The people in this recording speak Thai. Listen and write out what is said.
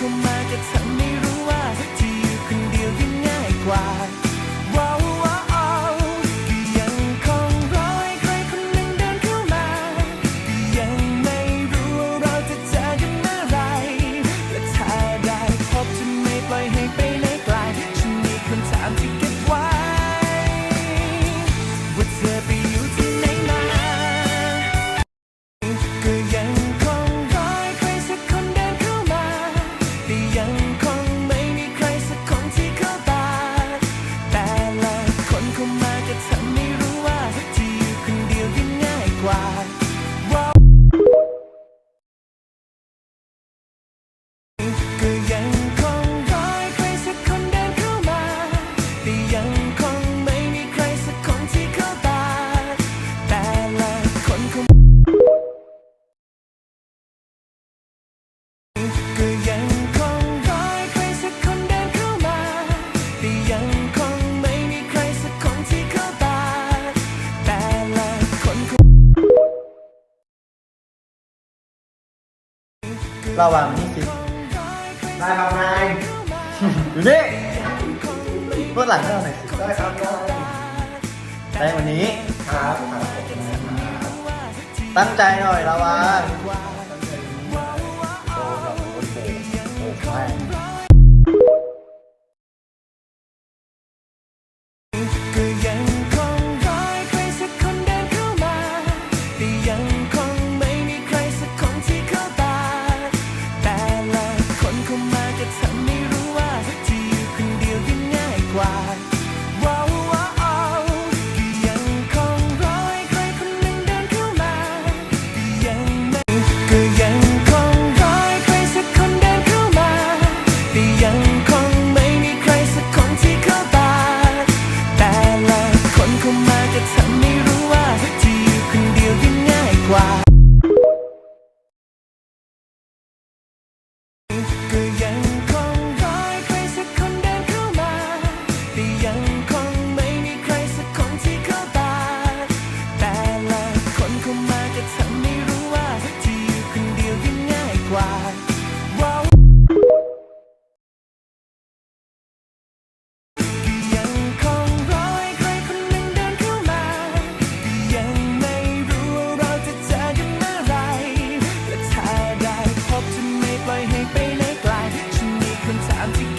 เข้ามาจะทำให้รู้ว่าที่อยู่คนเดียวยังง่ายกว่า why ระว่างที่สิบได้ครับนายดูดิรวดไหลให้เราหน่อยสิได้ครับนายได้วันนี้ครับครับตั้งใจหน่อยระวัง กว่า ก็ยังคงรอให้ครสักคนเดินเข้ามา แต่ยังคงไม่มีใครสักคนที่เข้าตา แต่ละคนเข้ามาจะทำให้รู้ว่าที่อยู่คนเดียวยังง่ายกว่า I'm thinking